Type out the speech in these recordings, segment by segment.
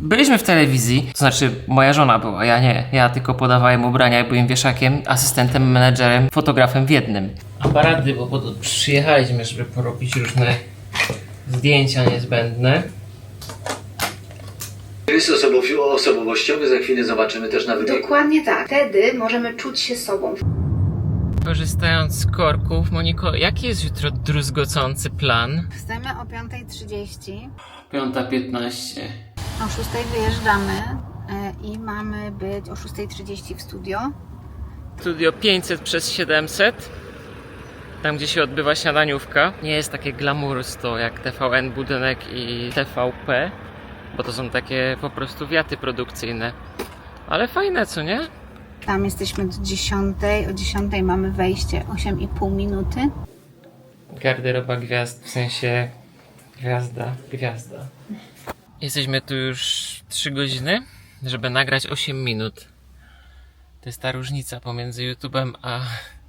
byliśmy w telewizji, to znaczy moja żona była, ja nie. Ja tylko podawałem ubrania i byłem wieszakiem, asystentem, menedżerem, fotografem w jednym. Aparaty, bo, bo przyjechaliśmy, żeby porobić różne zdjęcia niezbędne. Rys osobowi- osobowościowy za chwilę zobaczymy też na wybiegu. Dokładnie tak. Wtedy możemy czuć się sobą. Korzystając z korków, Moniko, jaki jest jutro druzgocący plan? Wstajemy o 5.30. 5.15. O 6.00 wyjeżdżamy e, i mamy być o 6.30 w studio. Studio 500 przez 700. Tam, gdzie się odbywa śniadaniówka. Nie jest takie glamursto jak TVN Budynek i TVP, bo to są takie po prostu wiaty produkcyjne. Ale fajne, co nie? Tam jesteśmy do 10.00. O 10.00 mamy wejście 8,5 minuty. Garderoba gwiazd, w sensie gwiazda, gwiazda. Jesteśmy tu już 3 godziny, żeby nagrać 8 minut. To jest ta różnica pomiędzy YouTube'em a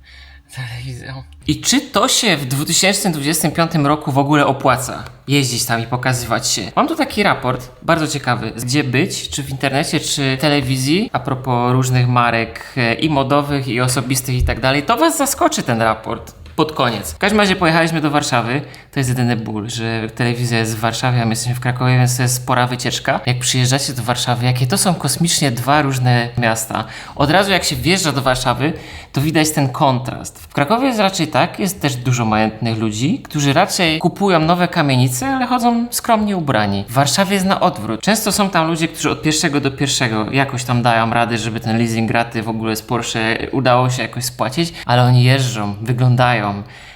telewizją. I czy to się w 2025 roku w ogóle opłaca? Jeździć tam i pokazywać się. Mam tu taki raport, bardzo ciekawy. Gdzie być, czy w internecie, czy telewizji, a propos różnych marek e, i modowych, i osobistych i tak dalej. To was zaskoczy ten raport pod koniec. W każdym razie pojechaliśmy do Warszawy. To jest jedyny ból, że telewizja jest w Warszawie, a my jesteśmy w Krakowie, więc to jest spora wycieczka. Jak przyjeżdżacie do Warszawy, jakie to są kosmicznie dwa różne miasta. Od razu jak się wjeżdża do Warszawy, to widać ten kontrast. W Krakowie jest raczej tak, jest też dużo majątnych ludzi, którzy raczej kupują nowe kamienice, ale chodzą skromnie ubrani. W Warszawie jest na odwrót. Często są tam ludzie, którzy od pierwszego do pierwszego jakoś tam dają radę, żeby ten leasing raty w ogóle z Porsche udało się jakoś spłacić, ale oni jeżdżą, wyglądają,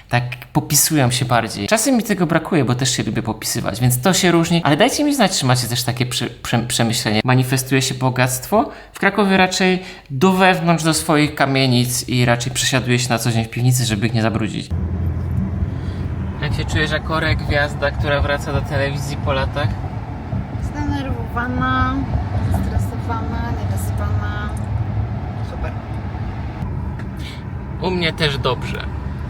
tak popisują się bardziej. Czasem mi tego brakuje, bo też się lubię popisywać, więc to się różni, ale dajcie mi znać, czy macie też takie prze, prze, przemyślenie. Manifestuje się bogactwo, w Krakowie raczej do wewnątrz do swoich kamienic i raczej przesiaduje się na co dzień w piwnicy, żeby ich nie zabrudzić. Jak się czujesz jako gwiazda, która wraca do telewizji po latach? Zdenerwowana, zestresowana, niewyspana. Super. U mnie też dobrze.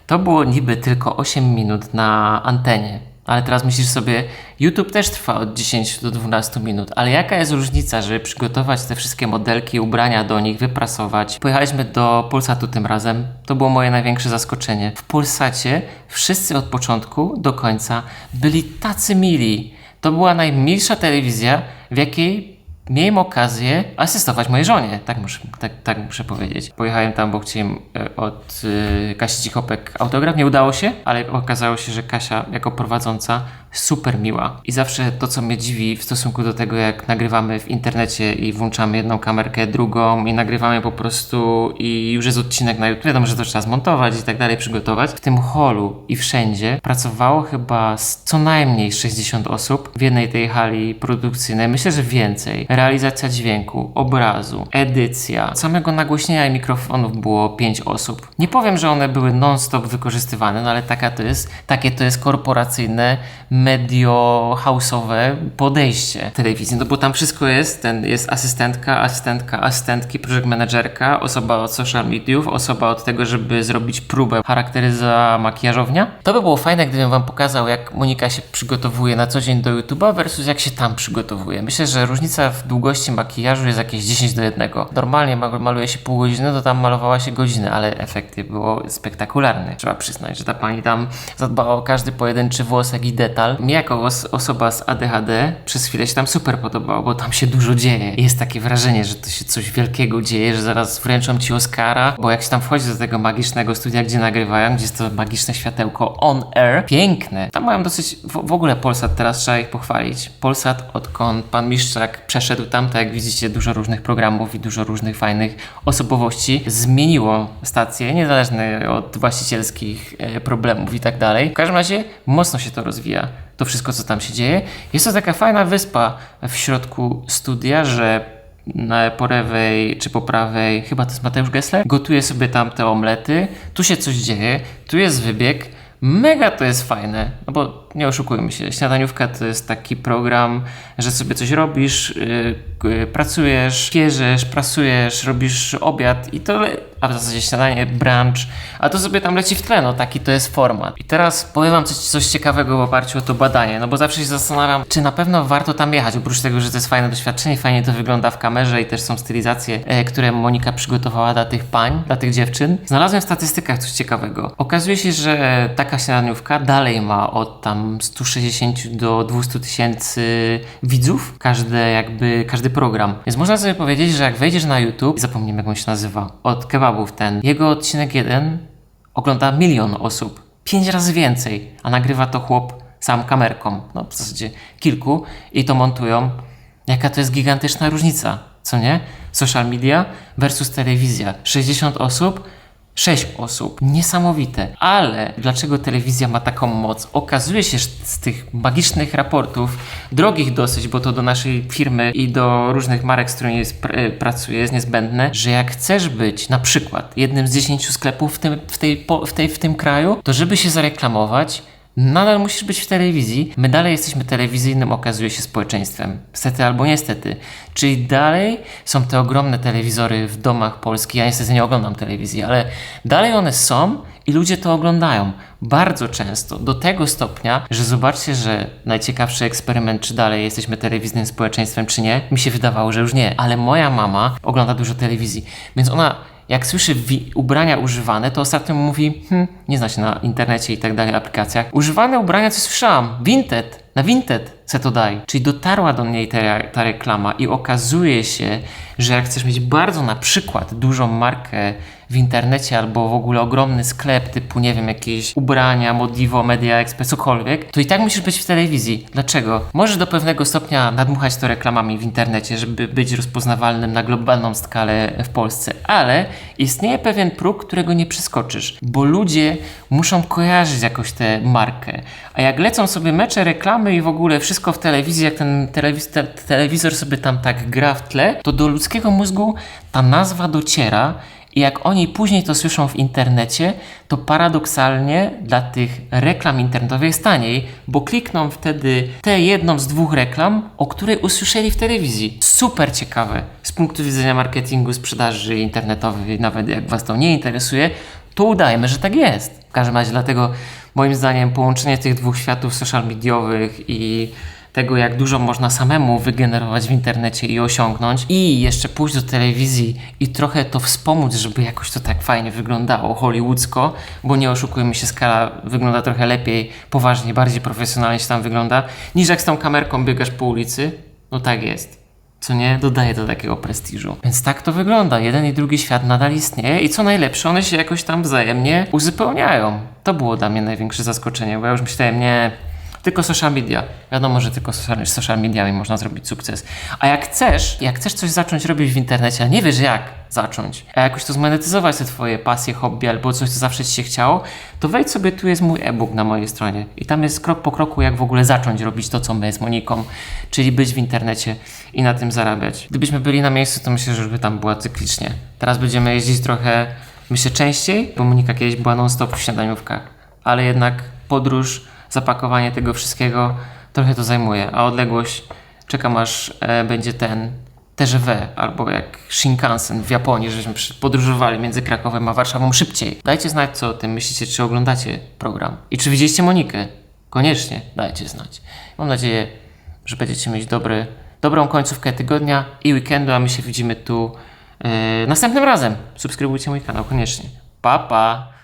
To było niby tylko 8 minut na antenie. Ale teraz myślisz sobie, YouTube też trwa od 10 do 12 minut, ale jaka jest różnica, żeby przygotować te wszystkie modelki, ubrania do nich, wyprasować? Pojechaliśmy do Polsatu tym razem. To było moje największe zaskoczenie. W Polsacie wszyscy od początku do końca byli tacy mili. To była najmilsza telewizja, w jakiej miałem okazję asystować mojej żonie, tak muszę, tak, tak muszę powiedzieć. Pojechałem tam, bo chciałem e, od e, Kasi Cichopek autograf, nie udało się, ale okazało się, że Kasia jako prowadząca super miła. I zawsze to, co mnie dziwi w stosunku do tego, jak nagrywamy w internecie i włączamy jedną kamerkę, drugą i nagrywamy po prostu i już jest odcinek na YouTube, wiadomo, że to trzeba zmontować i tak dalej, przygotować. W tym holu i wszędzie pracowało chyba co najmniej 60 osób w jednej tej hali produkcyjnej, myślę, że więcej. Realizacja dźwięku, obrazu, edycja, samego nagłośnienia i mikrofonów było 5 osób. Nie powiem, że one były non-stop wykorzystywane, no ale taka to jest, takie to jest korporacyjne, medio house'owe podejście telewizji, no bo tam wszystko jest, ten jest asystentka, asystentka, asystentki, project managerka, osoba od social mediów, osoba od tego, żeby zrobić próbę charakteryza makijażownia. To by było fajne, gdybym wam pokazał, jak Monika się przygotowuje na co dzień do YouTube'a versus jak się tam przygotowuje. Myślę, że różnica w długości makijażu jest jakieś 10 do 1. Normalnie ma- maluje się pół godziny, to tam malowała się godzinę, ale efekty było spektakularne. Trzeba przyznać, że ta pani tam zadbała o każdy pojedynczy włosek i detal. Mnie jako os- osoba z ADHD przez chwilę się tam super podobało, bo tam się dużo dzieje. Jest takie wrażenie, że to się coś wielkiego dzieje, że zaraz wręczą ci Oscara, bo jak się tam wchodzi do tego magicznego studia, gdzie nagrywają, gdzie jest to magiczne światełko on air, piękne. Tam mają dosyć, w, w ogóle Polsat, teraz trzeba ich pochwalić. Polsat, odkąd pan Miszczak przeszedł tam, tak jak widzicie, dużo różnych programów i dużo różnych fajnych osobowości, zmieniło stację, niezależnie od właścicielskich e, problemów i tak dalej. W każdym razie mocno się to rozwija to wszystko, co tam się dzieje. Jest to taka fajna wyspa w środku studia, że na, po lewej czy po prawej, chyba to jest Mateusz Gessler, gotuje sobie tam te omlety, tu się coś dzieje, tu jest wybieg, mega to jest fajne, no bo nie oszukujmy się, śniadaniówka to jest taki program, że sobie coś robisz, yy, y, pracujesz, pierzesz, pracujesz, robisz obiad i to, a w zasadzie śniadanie, brunch, a to sobie tam leci w tle, no taki to jest format. I teraz powiem wam coś, coś ciekawego w oparciu o to badanie, no bo zawsze się zastanawiam, czy na pewno warto tam jechać, oprócz tego, że to jest fajne doświadczenie, fajnie to wygląda w kamerze i też są stylizacje, e, które Monika przygotowała dla tych pań, dla tych dziewczyn. Znalazłem w statystykach coś ciekawego. Okazuje się, że taka śniadaniówka dalej ma od tam 160 do 200 tysięcy widzów, każde jakby, każdy program. Więc można sobie powiedzieć, że jak wejdziesz na YouTube, zapomniem jak on się nazywa, od ten, jego odcinek jeden ogląda milion osób. Pięć razy więcej, a nagrywa to chłop sam kamerką, no w zasadzie kilku i to montują. Jaka to jest gigantyczna różnica, co nie? Social media versus telewizja. 60 osób 6 osób. Niesamowite. Ale dlaczego telewizja ma taką moc? Okazuje się z tych magicznych raportów, drogich dosyć, bo to do naszej firmy i do różnych marek, z którymi jest, pr- e, pracuję, jest niezbędne, że jak chcesz być na przykład jednym z 10 sklepów w tym, w tej, w tej, w tym kraju, to żeby się zareklamować, Nadal musisz być w telewizji. My dalej jesteśmy telewizyjnym, okazuje się, społeczeństwem. Stety albo niestety. Czyli dalej są te ogromne telewizory w domach polskich. Ja niestety nie oglądam telewizji, ale dalej one są i ludzie to oglądają. Bardzo często. Do tego stopnia, że zobaczcie, że najciekawszy eksperyment, czy dalej jesteśmy telewizyjnym społeczeństwem, czy nie, mi się wydawało, że już nie. Ale moja mama ogląda dużo telewizji. Więc ona jak słyszy ubrania używane, to ostatnio mówi, hm, nie zna się na internecie i tak dalej, aplikacjach. Używane ubrania, co słyszałam, Vinted, na Vinted se to daj. Czyli dotarła do niej ta, ta reklama i okazuje się, że jak chcesz mieć bardzo na przykład dużą markę w internecie albo w ogóle ogromny sklep typu, nie wiem, jakieś ubrania, Modivo, Media Express, cokolwiek, to i tak musisz być w telewizji. Dlaczego? Możesz do pewnego stopnia nadmuchać to reklamami w internecie, żeby być rozpoznawalnym na globalną skalę w Polsce, ale istnieje pewien próg, którego nie przeskoczysz, bo ludzie muszą kojarzyć jakoś tę markę. A jak lecą sobie mecze, reklamy i w ogóle wszystko w telewizji, jak ten telewiz te telewizor sobie tam tak gra w tle, to do ludzkiego mózgu ta nazwa dociera i jak oni później to słyszą w internecie, to paradoksalnie dla tych reklam internetowych jest taniej, bo klikną wtedy tę jedną z dwóch reklam, o której usłyszeli w telewizji. Super ciekawe z punktu widzenia marketingu, sprzedaży internetowej, nawet jak Was to nie interesuje, to udajmy, że tak jest. W każdym razie dlatego moim zdaniem połączenie tych dwóch światów social mediowych i tego, jak dużo można samemu wygenerować w internecie i osiągnąć, i jeszcze pójść do telewizji i trochę to wspomóc, żeby jakoś to tak fajnie wyglądało hollywoodzko, bo nie oszukujmy się, skala wygląda trochę lepiej, poważnie, bardziej profesjonalnie się tam wygląda, niż jak z tą kamerką biegasz po ulicy. No tak jest. Co nie? Dodaje do takiego prestiżu. Więc tak to wygląda. Jeden i drugi świat nadal istnieje i co najlepsze, one się jakoś tam wzajemnie uzupełniają. To było dla mnie największe zaskoczenie, bo ja już myślałem, nie, tylko social media. Wiadomo, że tylko social, social mediami można zrobić sukces. A jak chcesz, jak chcesz coś zacząć robić w internecie, a nie wiesz jak zacząć, a jakoś to zmonetyzować te twoje pasje, hobby albo coś, co zawsze ci się chciało, to wejdź sobie, tu jest mój e-book na mojej stronie. I tam jest krok po kroku, jak w ogóle zacząć robić to, co my z Moniką, czyli być w internecie i na tym zarabiać. Gdybyśmy byli na miejscu, to myślę, że by tam była cyklicznie. Teraz będziemy jeździć trochę, myślę, częściej, bo Monika kiedyś była non-stop w śniadaniówkach, ale jednak podróż, zapakowanie tego wszystkiego trochę to zajmuje, a odległość czekam aż e, będzie ten TGV albo jak Shinkansen w Japonii, żeśmy podróżowali między Krakowem a Warszawą szybciej. Dajcie znać, co o tym myślicie, czy oglądacie program i czy widzieliście Monikę. Koniecznie dajcie znać. Mam nadzieję, że będziecie mieć dobry, dobrą końcówkę tygodnia i weekendu, a my się widzimy tu e, następnym razem. Subskrybujcie mój kanał koniecznie. Pa, pa!